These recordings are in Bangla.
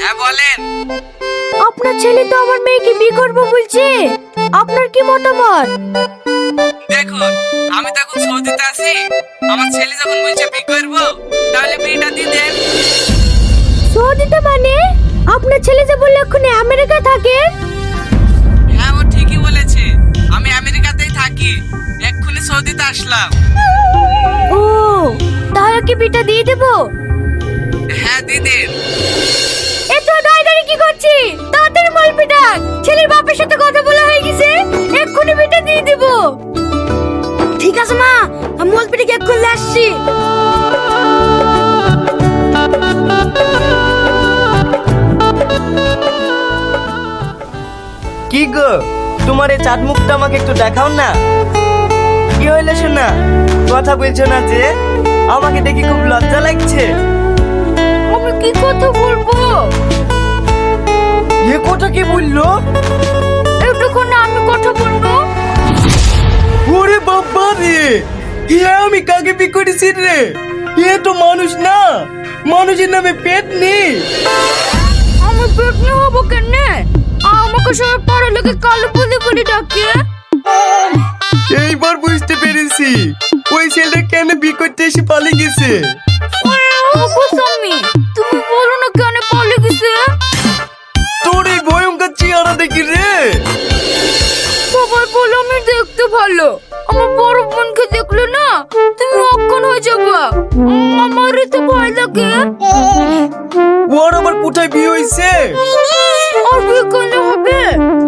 হ্যাঁ বলেন। আপনার ছেলে তো আমার মেয়েকে বিয়ে করব বলছে। আপনার কি মতামত? দেখুন আমি তো এখন সৌদিতে আছি আমার ছেলে যখন বলছে বিয়ে করব তাহলে বিয়েটা দিয়ে দেন। সৌদিতে মানে? আপনার ছেলে যে বললে এক্ষুনি আমেরিকা থাকে? হ্যাঁ ও ঠিকই বলেছে। আমি আমেরিকাতেই থাকি। এক্ষুনি সৌদিতে আসলাম। ও তাহলে কি বিটা দিয়ে দেবো? হ্যাঁ দাঁড়িয়ে কি করছি? তাড়াতাড়ি বলবি ডাক। ছেলের বাপের সাথে কথা বলা হয়ে গেছে। এক্ষুনি বিটা দিয়ে দেব। ঠিক আছে মা। আমি মলপিটিকে এক্ষুনি আসছি। কি গো? তোমার এই চাঁদ মুখটা আমাকে একটু দেখাও না। কি হইলে শোনা? কথা বলছো না যে? আমাকে দেখে খুব লজ্জা লাগছে। আমি কি কথা এ কথা কি বলল? একটুক্ষণ আমি কথা বলব। ওরে বাবা রে এ আমি কাকে বি করেছি রে? এ তো মানুষ না মানুষের নামে পেট নেই। আমি পেটনি হব কেন? আমাকে সবাই পড়া লোকে কালো বলে বলে ডাকে। এইবার বুঝতে পেরেছি ওই ছেলে কেন বি করতে এসে পালিয়ে গেছে? চেহারা দেখি রে? সবাই বলো আমি দেখতে ভালো। আমার বড় বোনকে দেখলে না তুমি অজ্ঞান হয়ে যাবে। আমার তো ভয় লাগে। ওর আবার কোথায় বিয়ে হয়েছে? আর বিয়ে করলে হবে?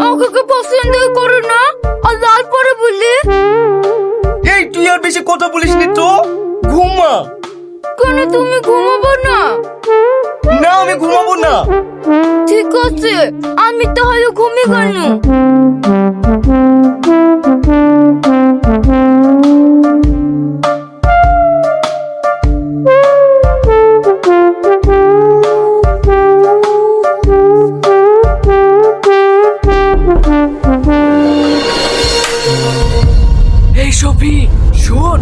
আমাকে পছন্দ করে না? আর লাল পরে বললি এই তুই আর বেশি কথা বলিস নি তো। ঘুমা। কেন তুমি ঘুমাবো না? না আমি ঘুমাবো না। ঠিক আছে আমি তাহলে ঘুমিয়ে গেল এই সফি শোন।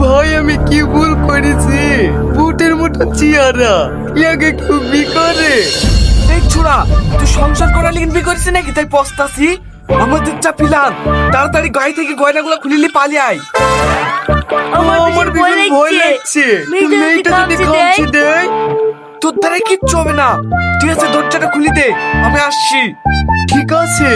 ভাই আমি কি ভুল করেছি? মতো চেহারা ইয়াকে কেউ বি করে এই ছোড়া তুই সংসার করার লিখে বিয়ে করিস নাকি? তাই পস্তাছি আমাদের চা পিলান। তাড়াতাড়ি গাড়ি থেকে গয়নাগুলো খুলিলি পালিয়ে আয়। আমার ভীষণ ভয় লাগছে। মেয়েটা যদি দেয়। তোর দ্বারা কিচ্ছু হবে না। ঠিক আছে দরজাটা খুলি দে। আমি আসছি। ঠিক আছে.